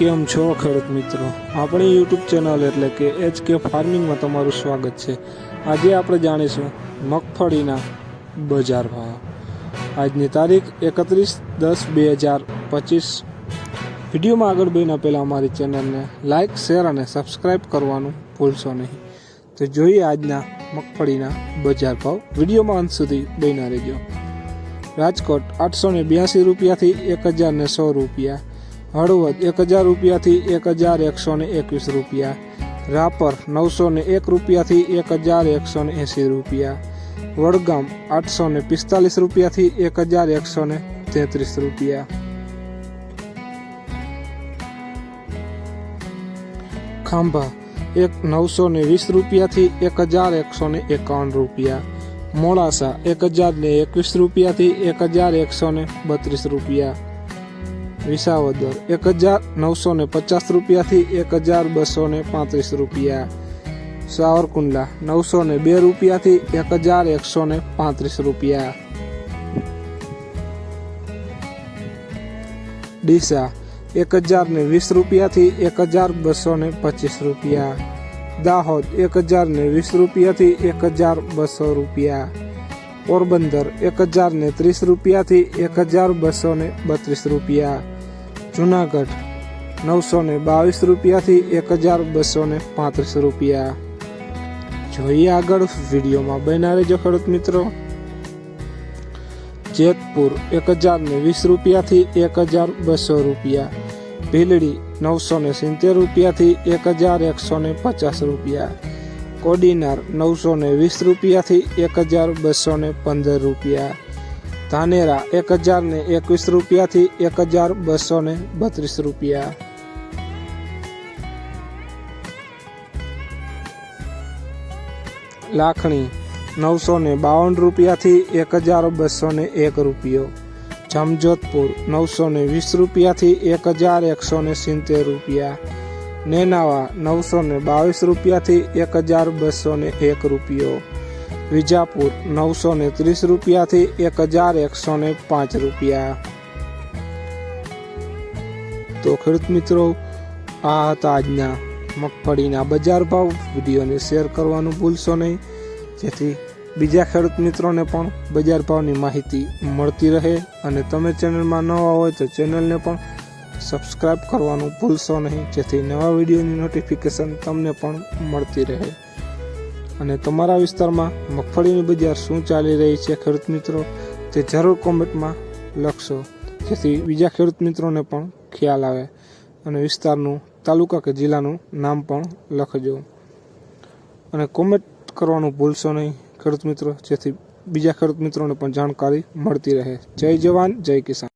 કેમ છો ખેડૂત મિત્રો? આપણી યુટ્યુબ ચેનલ એટલે કે એચ કે ફાર્મિંગમાં તમારું સ્વાગત છે. આજે આપણે જાણીશું મગફળીના બજાર ભાવ. આજની તારીખ એકત્રીસ દસ બે હજાર પચીસ. વિડીયોમાં આગળ બહીને પહેલાં અમારી ચેનલને લાઇક શેર અને સબસ્ક્રાઈબ કરવાનું ભૂલશો નહીં. તો જોઈએ આજના મગફળીના બજાર ભાવ. વિડીયોમાં અંત સુધી બહીના રહેજો. રાજકોટ આઠસો ને બ્યાસી રૂપિયાથી એક હજાર ને સો રૂપિયા. હળવદ એક હજાર રૂપિયાથી એક હજાર એકસો ને એકવીસ રૂપિયા. રાપર નવસો ને એક રૂપિયાથી એક હજાર એકસો ને એંસી રૂપિયા. વડગામ આઠસો ને પિસ્તાલીસ રૂપિયાથી એક હજાર એકસો ને તેત્રીસ રૂપિયા. ખાંભા એક નવસો ને વીસ રૂપિયાથી એક હજાર એકસો ને એકાવન રૂપિયા. મોડાસા એક હજાર ને એકવીસ રૂપિયાથી એક હજાર એકસો ને બત્રીસ રૂપિયા. વિસાવદર એક હજાર નવસો ને પચાસ રૂપિયાથી એક હજાર બસો ને પાંત્રીસ રૂપિયા. સાવરકુંડલા નવસો ને બે રૂપિયાથી એક હજાર એકસો ને પાંત્રીસ રૂપિયા. ડીસા એક હજાર ને વીસ રૂપિયાથી એક હજાર બસો ને પચીસ રૂપિયા. દાહોદ એક હજાર ને વીસ રૂપિયાથી એક હજાર બસો રૂપિયા. પોરબંદર એક હજાર ને ત્રીસ રૂપિયાથી એક હજાર બસો ને બત્રીસ રૂપિયા. જુનાગઢ નવસો ને બાવીસ રૂપિયાથી એક હજાર બસો ને પાંત્રીસ રૂપિયા. જોઈએ આગળ વિડીયોમાં બન્યા રહેજો, ખેડૂત મિત્રો. જેતપુર એક હજાર ને વીસ રૂપિયાથી એક હજાર બસો રૂપિયા. ભીલડી નવસો ને સિત્તેર રૂપિયાથી એક હજાર એકસો ને પચાસ રૂપિયા. કોડીનાર નવસો ને વીસ રૂપિયાથી એક હજાર બસો ને પંદર રૂપિયા. ધાનેરા એક હજાર ને એકવીસ રૂપિયાથી એક હજાર બસો ને બત્રીસ રૂપિયા. લાખણી નવસો ને બાવન રૂપિયાથી એક હજાર બસો ને એક રૂપિયો. જમજોધપુર નવસો ને વીસ રૂપિયાથી એક હજાર એકસો ને સિત્તેર રૂપિયા. નેનાવા નવસો ને બાવીસ રૂપિયાથી એક હજાર બસો ને એક રૂપિયો. વિજાપુર નવસો ને ત્રીસ રૂપિયાથી એક હજાર એકસો ને પાંચ રૂપિયા. તો ખેડૂત મિત્રો, આ હતા આજના મગફળીના બજાર ભાવ. વિડીયોને શેર કરવાનું ભૂલશો નહીં. જેથી બીજા ખેડૂત મિત્રોને પણ બજાર ભાવની માહિતી મળતી રહે. અને તમે ચેનલમાં નવા હોય તો ચેનલને પણ સબસ્ક્રાઈબ કરવાનું ભૂલશો નહીં. જેથી નવા વિડીયોની નોટિફિકેશન તમને પણ મળતી રહે. અને તમારા વિસ્તારમાં મગફળીની બજાર શું ચાલી રહી છે ખેડૂત મિત્રો, તે જરૂર કોમેન્ટમાં લખશો. જેથી બીજા ખેડૂત મિત્રોને પણ ખ્યાલ આવે અને વિસ્તારનું તાલુકા કે જિલ્લાનું નામ પણ લખજો. અને કોમેન્ટ કરવાનું ભૂલશો નહીં ખેડૂત મિત્રો, જેથી બીજા ખેડૂત મિત્રોને પણ જાણકારી મળતી રહે. જય જવાન, જય કિસાન.